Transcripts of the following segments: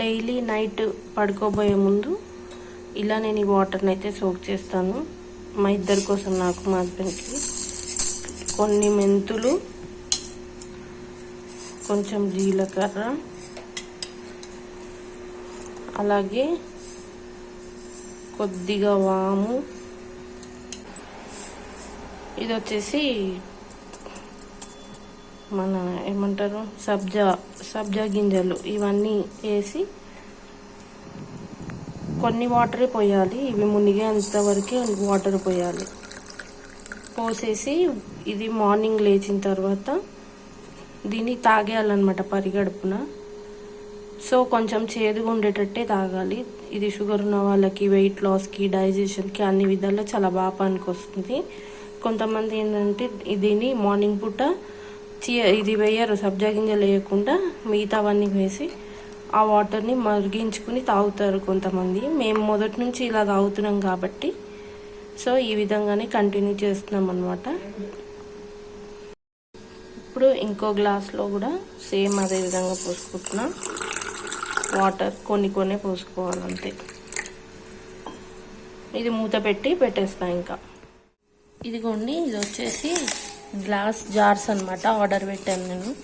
Daily night పడుకోబోయే ముందు ఇలా నేను ఈ వాటర్ని అయితే సోక్ చేస్తాను. మా ఇద్దరి కోసం నాకు మా హస్బెండ్కి కొన్ని మెంతులు కొంచెం జీలకర్ర అలాగే కొద్దిగా వాము. ఇది వచ్చేసి మన ఏమంటారు? సబ్జా సబ్జా గింజలు ఇవన్నీ వేసి కొన్ని వాటరే పోయాలి. ఇవి మునిగే అంతవరకే వాటర్ పోయాలి. పోసేసి ఇది మార్నింగ్ లేచిన తర్వాత దీన్ని తాగేయాలన్నమాట పరిగడుపున. సో కొంచెం చేదుగా ఉండేటట్టే తాగాలి. ఇది షుగర్ ఉన్న వాళ్ళకి వెయిట్ లాస్కి డైజెషన్కి అన్ని విధాల్లో చాలా బాగా పనికొస్తుంది. కొంతమంది ఏంటంటే దీన్ని మార్నింగ్ పూట ఇది వేయరు సబ్జా గింజలు వేయకుండా మిగతావన్నీ వేసి ఆ వాటర్ని మరిగించుకుని తాగుతారు కొంతమంది. మేము మొదటి నుంచి ఇలా తాగుతున్నాం కాబట్టి సో ఈ విధంగానే కంటిన్యూ చేస్తున్నాం అనమాట ఇప్పుడు ఇంకో గ్లాస్లో కూడా సేమ్ అదే విధంగా పోసుకుంటున్నా. వాటర్ కొన్ని కొన్ని పోసుకోవాలి అంతే ఇది మూత పెట్టి పెట్టేస్తా ఇంకా. ఇదిగోండి ఇది వచ్చేసి గ్లాస్ జార్స్ అనమాట ఆర్డర్ పెట్టాను నేను.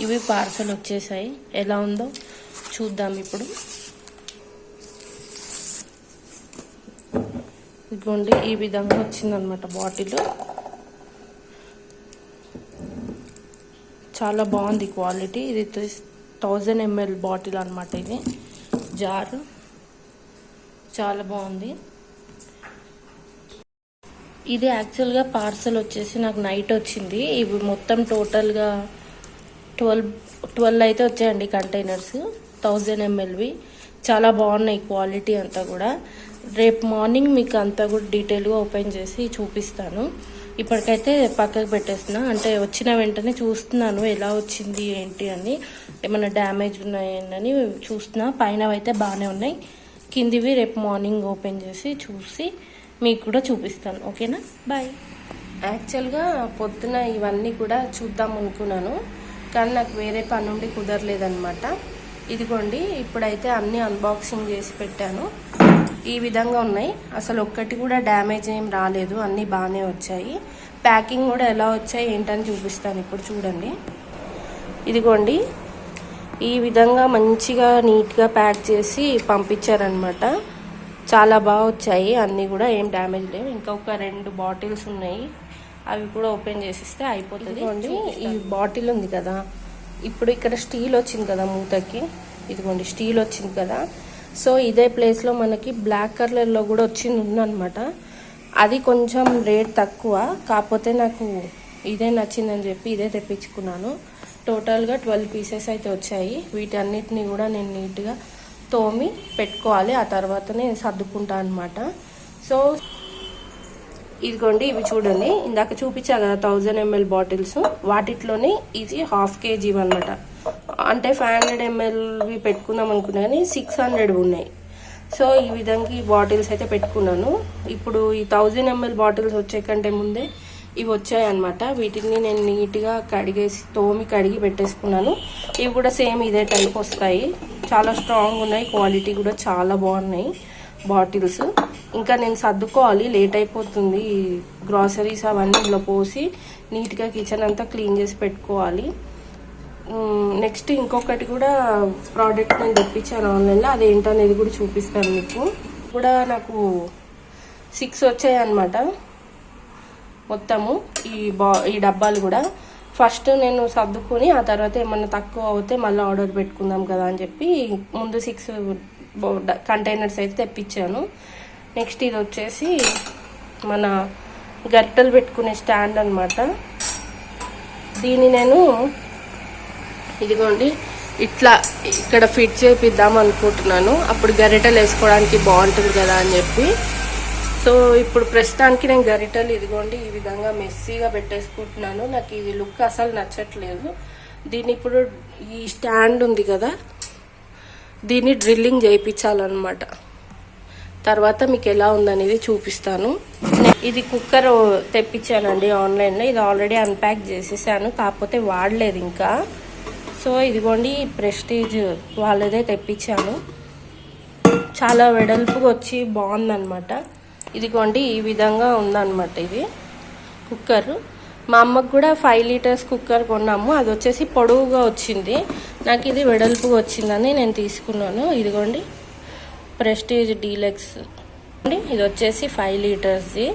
ఇవి పార్సల్ వచ్చేసాయి. ఎలా ఉందో చూద్దాం ఇప్పుడు. ఇదిగోండి ఈ విధంగా వచ్చిందనమాట బాటిల్. చాలా బాగుంది క్వాలిటీ. ఇది థౌజండ్ ఎంఎల్ బాటిల్ అనమాట ఇది. జార్. చాలా బాగుంది. ఇది యాక్చువల్గా పార్సల్ వచ్చేసి నాకు నైట్ వచ్చింది. ఇవి మొత్తం టోటల్గా ట్వెల్వ్ ట్వెల్వ్ అయితే వచ్చాయండి కంటైనర్స్ థౌజండ్ ఎంఎల్వి చాలా బాగున్నాయి క్వాలిటీ అంతా కూడా. రేపు మార్నింగ్ మీకు అంతా కూడా డీటెయిల్గా ఓపెన్ చేసి చూపిస్తాను. ఇప్పటికైతే పక్కకు పెట్టేస్తున్నా. అంటే వచ్చిన వెంటనే చూస్తున్నాను ఎలా వచ్చింది ఏంటి అని. ఏమైనా డ్యామేజ్ ఉన్నాయని చూస్తున్నా. పైన అయితే బాగానే ఉన్నాయి. కిందివి రేపు మార్నింగ్ ఓపెన్ చేసి చూసి మీకు కూడా చూపిస్తాను ఓకేనా? బాయ్ యాక్చువల్గా పొద్దున ఇవన్నీ కూడా చూద్దాం అనుకున్నాను కానీ నాకు వేరే పని ఉండి కుదరలేదనమాట ఇదిగోండి ఇప్పుడైతే అన్నీ అన్బాక్సింగ్ చేసి పెట్టాను. ఈ విధంగా ఉన్నాయి. అసలు ఒక్కటి కూడా డ్యామేజ్ ఏం రాలేదు అన్నీ బాగానే వచ్చాయి. ప్యాకింగ్ కూడా ఎలా వచ్చాయి ఏంటని చూపిస్తాను ఇప్పుడు చూడండి. ఇదిగోండి ఈ విధంగా మంచిగా నీట్గా ప్యాక్ చేసి పంపించారనమాట చాలా బాగా వచ్చాయి. అన్నీ కూడా ఏం డ్యామేజ్ లేవు. ఇంకా ఒక రెండు బాటిల్స్ ఉన్నాయి. అవి కూడా ఓపెన్ చేసిస్తే అయిపోతుంది. ఇదిగోండి ఈ బాటిల్ ఉంది కదా. ఇప్పుడు ఇక్కడ స్టీల్ వచ్చింది కదా మూతకి. ఇదిగోండి స్టీల్ వచ్చింది కదా. సో ఇదే ప్లేస్లో మనకి బ్లాక్ కలర్లో కూడా వచ్చింది ఉందన్నమాట. అది కొంచెం రేట్ తక్కువ. కాకపోతే నాకు ఇదే నచ్చిందని చెప్పి ఇదే తెప్పించుకున్నాను. టోటల్గా ట్వెల్వ్ పీసెస్ అయితే వచ్చాయి. వీటన్నిటిని కూడా నేను నీట్గా తోమి పెట్టుకోవాలి. ఆ తర్వాతనే సర్దుకుంటా అనమాట సో ఇదిగోండి ఇవి చూడండి. ఇందాక చూపించా కదా థౌజండ్ ఎంఎల్ బాటిల్స్ వాటిట్లోనే ఇది హాఫ్ కేజీ అనమాట అంటే ఫైవ్ హండ్రెడ్ ఎంఎల్వి పెట్టుకుందాం అనుకున్నా కానీ సిక్స్ హండ్రెడ్ ఉన్నాయి. సో ఈ విధంగా ఈ బాటిల్స్ అయితే పెట్టుకున్నాను. ఇప్పుడు ఈ థౌజండ్ ఎంఎల్ బాటిల్స్ వచ్చే కంటే ముందే ఇవి వచ్చాయన్నమాట. వీటిని నేను నీట్గా కడిగేసి తోమి కడిగి పెట్టేసుకున్నాను. ఇవి కూడా సేమ్ ఇదే టైప్ వస్తాయి. చాలా స్ట్రాంగ్ ఉన్నాయి. క్వాలిటీ కూడా చాలా బాగున్నాయి బాటిల్స్. ఇంకా నేను సర్దుకోవాలి. లేట్ అయిపోతుంది. గ్రాసరీస్ అవన్నీ ఇందులో పోసి నీట్గా కిచెన్ అంతా క్లీన్ చేసి పెట్టుకోవాలి. నెక్స్ట్ ఇంకొకటి కూడా ప్రోడక్ట్ నేను తెప్పించాను ఆన్లైన్లో. అదేంటనేది కూడా చూపిస్తాను మీకు. కూడా నాకు సిక్స్ వచ్చాయి అన్నమాట మొత్తము ఈ బా ఈ డబ్బాలు కూడా. ఫస్ట్ నేను సర్దుకొని ఆ తర్వాత ఏమన్నా తక్కువ అవుతే మళ్ళీ ఆర్డర్ పెట్టుకుందాం కదా అని చెప్పి ముందు సిక్స్ కంటైనర్స్ అయితే తెప్పించాను. నెక్స్ట్ ఇది వచ్చేసి మన గరిటెలు పెట్టుకునే స్టాండ్ అనమాట దీన్ని నేను ఇదిగోండి ఇట్లా ఇక్కడ ఫిట్ చేపిద్దాం అనుకుంటున్నాను. అప్పుడు గరిటెలు వేసుకోవడానికి బాగుంటుంది కదా అని చెప్పి. సో ఇప్పుడు ప్రస్తుతానికి నేను గరిటలు ఇదిగోండి ఈ విధంగా మెస్సీగా పెట్టేసుకుంటున్నాను. నాకు ఇది లుక్ అసలు నచ్చట్లేదు. దీన్ని ఇప్పుడు ఈ స్టాండ్ ఉంది కదా దీన్ని డ్రిల్లింగ్ చేయించాలన్నమాట. తర్వాత మీకు ఎలా ఉందనేది చూపిస్తాను. ఇది కుక్కర్ తెప్పించానండి ఆన్లైన్లో. ఇది ఆల్రెడీ అన్ప్యాక్ చేసేసాను కాకపోతే వాడలేదు ఇంకా. సో సో ఇదిగోండి ప్రెస్టీజ్ వాళ్ళదే తెప్పించాను. చాలా వెడల్పుగా వచ్చి బాగుందన్నమాట. ఇదిగోండి ఈ విధంగా ఉందన్నమాట ఇది. కుక్కర్. మా అమ్మకు కూడా ఫైవ్ లీటర్స్ కుక్కర్ కొన్నాము. అది వచ్చేసి పొడవుగా వచ్చింది. నాకు ఇది వెడల్పుగా వచ్చిందని నేను తీసుకున్నాను. ఇదిగోండి ప్రెస్టీజ్ డీలక్స్ అండి ఇది వచ్చేసి ఫైవ్ లీటర్స్ది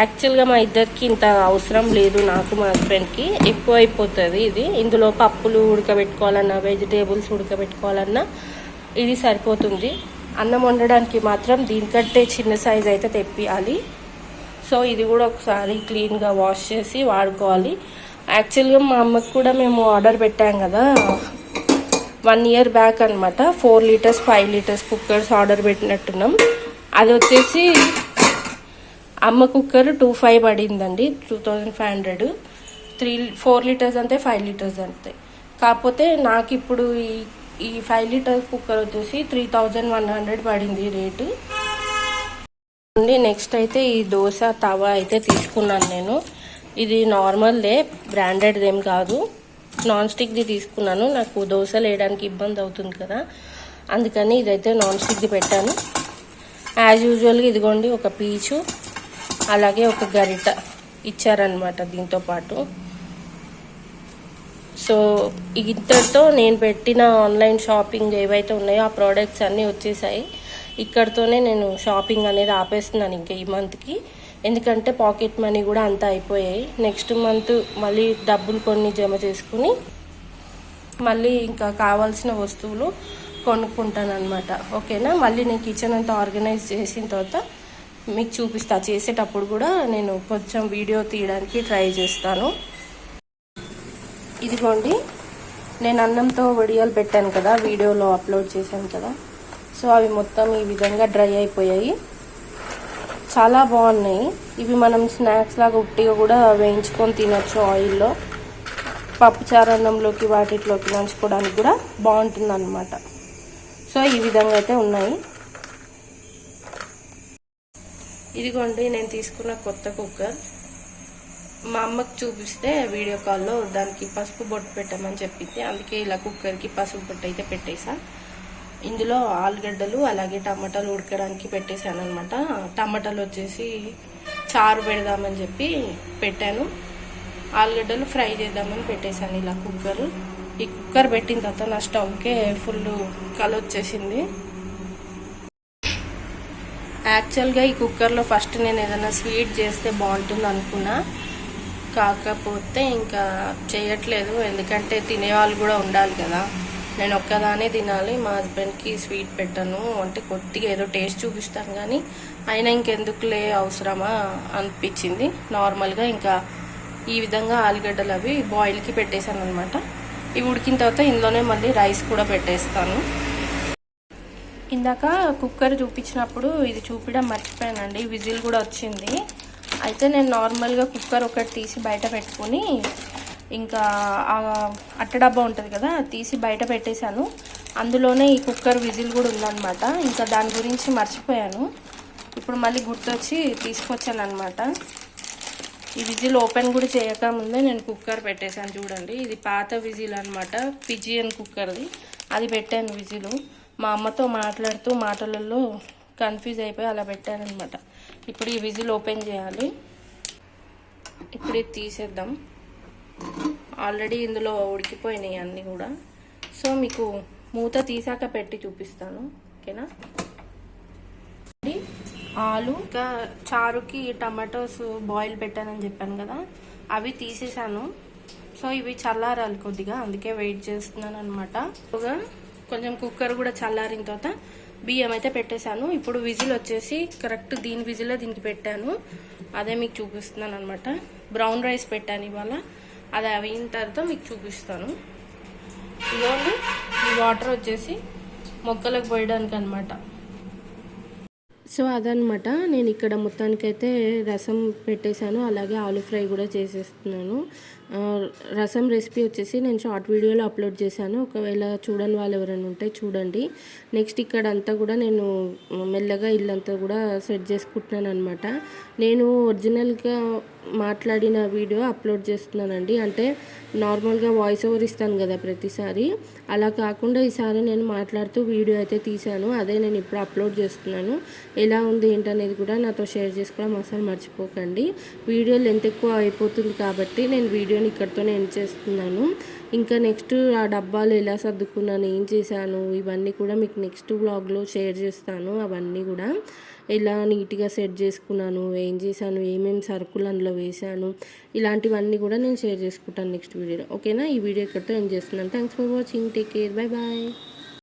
యాక్చువల్గా మా ఇద్దరికి ఇంత అవసరం లేదు నాకు మా హస్బెండ్కి ఎక్కువ అయిపోతుంది ఇది. ఇందులో పప్పులు ఉడకబెట్టుకోవాలన్నా వెజిటేబుల్స్ ఉడకబెట్టుకోవాలన్నా ఇది సరిపోతుంది. అన్నం వండడానికి మాత్రం దీనికంటే చిన్న సైజ్ అయితే తెప్పియాలి. సో ఇది కూడా ఒకసారి క్లీన్గా వాష్ చేసి వాడుకోవాలి. యాక్చువల్గా మా అమ్మకు కూడా మేము ఆర్డర్ పెట్టాం కదా. వన్ ఇయర్ బ్యాక్ అనమాట four litres five litres cookers order పెట్టినట్టున్నాం. అది వచ్చేసి అమ్మ కుక్కర్ టూ ఫైవ్ పడిందండి two thousand five hundred three four litres అంతే ఫైవ్ లీటర్స్ అంతే. కాకపోతే నాకు ఇప్పుడు ఈ ఈ ఫైవ్ లీటర్ కుక్కర్ వచ్చేసి త్రీ థౌజండ్ వన్ హండ్రెడ్ పడింది రేటు. అండి నెక్స్ట్ అయితే ఈ దోశ తవా అయితే తీసుకున్నాను నేను. ఇది నార్మల్దే బ్రాండెడ్ ఏం కాదు. నాన్ స్టిక్ది తీసుకున్నాను. నాకు దోశ వేయడానికి ఇబ్బంది అవుతుంది కదా. అందుకని ఇదైతే నాన్ స్టిక్ది పెట్టాను యాజ్ యూజువల్గా ఇదిగోండి ఒక పీచు అలాగే ఒక గరిట ఇచ్చారనమాట దీంతో పాటు. సో ఇంతటితో నేను పెట్టిన ఆన్లైన్ షాపింగ్ ఏవైతే ఉన్నాయో ఆ ప్రోడక్ట్స్ అన్నీ వచ్చేసాయి. ఇక్కడతోనే నేను షాపింగ్ అనేది ఆపేస్తున్నాను ఇంకా ఈ మంత్కి. ఎందుకంటే పాకెట్ మనీ కూడా అంతా అయిపోయాయి. నెక్స్ట్ మంత్ మళ్ళీ డబ్బులు కొన్ని జమ చేసుకుని మళ్ళీ ఇంకా కావాల్సిన వస్తువులు కొనుక్కుంటాను అనమాట ఓకేనా? మళ్ళీ నేను కిచెన్ అంతా ఆర్గనైజ్ చేసిన తర్వాత మీకు చూపిస్తా. చేసేటప్పుడు కూడా నేను కొంచెం వీడియో తీయడానికి ట్రై చేస్తాను. ఇదిగోండి నేను అన్నంతో వడియాలు పెట్టాను కదా వీడియోలో అప్లోడ్ చేశాను కదా. సో అవి మొత్తం ఈ విధంగా డ్రై అయిపోయాయి. చాలా బాగున్నాయి. ఇవి మనం స్నాక్స్ లాగా ఉట్టిగా కూడా వేయించుకొని తినొచ్చు ఆయిల్లో. పప్పుచారు అన్నంలోకి వాటిలోకి నంచుకోవడానికి కూడా బాగుంటుంది అనమాట సో ఈ విధంగా అయితే ఉన్నాయి. ఇదిగోండి నేను తీసుకున్న కొత్త కుక్కర్. మా అమ్మకి చూపిస్తే వీడియో కాల్లో దానికి పసుపు బొట్టు పెట్టమని చెప్పింది. అందుకే ఇలా కుక్కర్కి పసుపు బొట్టు అయితే పెట్టేసా. ఇందులో ఆలుగడ్డలు అలాగే టమాటాలు ఉడకడానికి పెట్టేశాను అనమాట టమాటాలు వచ్చేసి చారు పెడదామని చెప్పి పెట్టాను. ఆలుగడ్డలు ఫ్రై చేద్దామని పెట్టేశాను ఇలా కుక్కర్. ఈ కుక్కర్ పెట్టిన తర్వాత నా స్టవ్కే ఫుల్ కల వచ్చేసింది. యాక్చువల్గా ఈ కుక్కర్లో ఫస్ట్ నేను ఏదైనా స్వీట్ చేస్తే బాగుంటుంది అనుకున్నా. కాకపోతే ఇంకా చేయట్లేదు. ఎందుకంటే తినేవాళ్ళు కూడా ఉండాలి కదా. నేను ఒక్కదానే తినాలి. మా హస్బెండ్కి స్వీట్ పెట్టను. అంటే కొద్దిగా ఏదో టేస్ట్ చూపిస్తాను కానీ అయినా ఇంకెందుకులే అవసరమా అనిపించింది. నార్మల్గా ఇంకా ఈ విధంగా ఆలుగడ్డలు అవి బాయిల్కి పెట్టేశాను అనమాట ఇవి ఉడికిన తర్వాత ఇందులోనే మళ్ళీ రైస్ కూడా పెట్టేస్తాను. ఇందాక కుక్కర్ చూపించినప్పుడు ఇది చూపించడం మర్చిపోయానండి. విజిల్ కూడా వచ్చింది. అయితే నేను నార్మల్గా కుక్కర్ ఒకటి తీసి బయట పెట్టుకొని ఇంకా అట్ట డబ్బా ఉంటుంది కదా తీసి బయట పెట్టేశాను. అందులోనే ఈ కుక్కర్ విజిల్ కూడా ఉందన్నమాట. ఇంకా దాని గురించి మర్చిపోయాను. ఇప్పుడు మళ్ళీ గుర్తొచ్చి తీసుకొచ్చాను అనమాట ఈ విజిల్ ఓపెన్ కూడా చేయకముందే నేను కుక్కర్ పెట్టేశాను చూడండి. ఇది పాత విజిల్ అనమాట పిజియన్ కుక్కర్ది. అది పెట్టాను విజిల్. మా అమ్మతో మాట్లాడుతూ మాటలలో కన్ఫ్యూజ్ అయిపోయి అలా పెట్టానమాట ఇప్పుడు ఈ విజిల్ ఓపెన్ చేయాలి. ఇప్పుడు ఇది తీసేద్దాం. ఆల్రెడీ ఇందులో ఉడికిపోయినాయి అన్నీ కూడా. సో మీకు మూత తీసాక పెట్టి చూపిస్తాను. ఓకేనా? ఆలు ఇంకా చారుకి టమాటోస్ బాయిల్ పెట్టానని చెప్పాను కదా. అవి తీసేసాను. సో ఇవి చల్లారాలి కొద్దిగా. అందుకే వెయిట్ చేస్తున్నాను అనమాట కొంచెం కుక్కర్ కూడా చల్లారిన తర్వాత బియ్యం అయితే పెట్టేశాను. ఇప్పుడు విజిల్ వచ్చేసి కరెక్ట్ దీని విజిలే దీనికి పెట్టాను. అదే మీకు చూపిస్తున్నాను అనమాట బ్రౌన్ రైస్ పెట్టాను ఇవాళ. అది అయిన తర్వాత మీకు చూపిస్తాను. ఇదిగోండి ఈ వాటర్ వచ్చేసి మొక్కలకు పోయడానికి అనమాట సో అదనమాట నేను ఇక్కడ మొత్తానికైతే రసం పెట్టేశాను. అలాగే ఆలు ఫ్రై కూడా చేసేస్తున్నాను. రసం రెసిపీ వచ్చేసి నేను షార్ట్ వీడియోలో అప్లోడ్ చేశాను. ఒకవేళ చూడని వాళ్ళు ఎవరైనా ఉంటే చూడండి. నెక్స్ట్ ఇక్కడ అంతా కూడా నేను మెల్లగా ఇల్లంతా కూడా సెట్ చేసుకుంటున్నాను అనమాట నేను ఒరిజినల్గా మాట్లాడిన వీడియో అప్లోడ్ చేస్తున్నానండి. అంటే నార్మల్గా వాయిస్ ఓవర్ ఇస్తాను కదా ప్రతిసారి. అలా కాకుండా ఈసారి నేను మాట్లాడుతూ వీడియో అయితే తీశాను. అదే నేను ఇప్పుడు అప్లోడ్ చేస్తున్నాను. ఎలా ఉంది ఏంటనేది కూడా నాతో షేర్ చేసుకోవడం అసలు మర్చిపోకండి. వీడియో లెంత్ ఎక్కువ అయిపోతుంది కాబట్టి నేను వీడియో వీడియోని ఇక్కడితోనే ఎండ్ చేస్తున్నాను. ఇంకా నెక్స్ట్ ఆ డబ్బాలు ఎలా సర్దుకున్నాను ఏం చేశాను ఇవన్నీ కూడా మీకు నెక్స్ట్ వ్లాగ్లో షేర్ చేస్తాను. అవన్నీ కూడా ఎలా నీట్గా సెట్ చేసుకున్నాను ఏం చేశాను ఏమేమి సరుకులు అందులో వేశాను ఇలాంటివన్నీ కూడా నేను షేర్ చేసుకుంటాను నెక్స్ట్ వీడియోలో. ఓకేనా ఈ వీడియో ఇక్కడితో ఎండ్ చేస్తున్నాను. Thanks for watching take care bye bye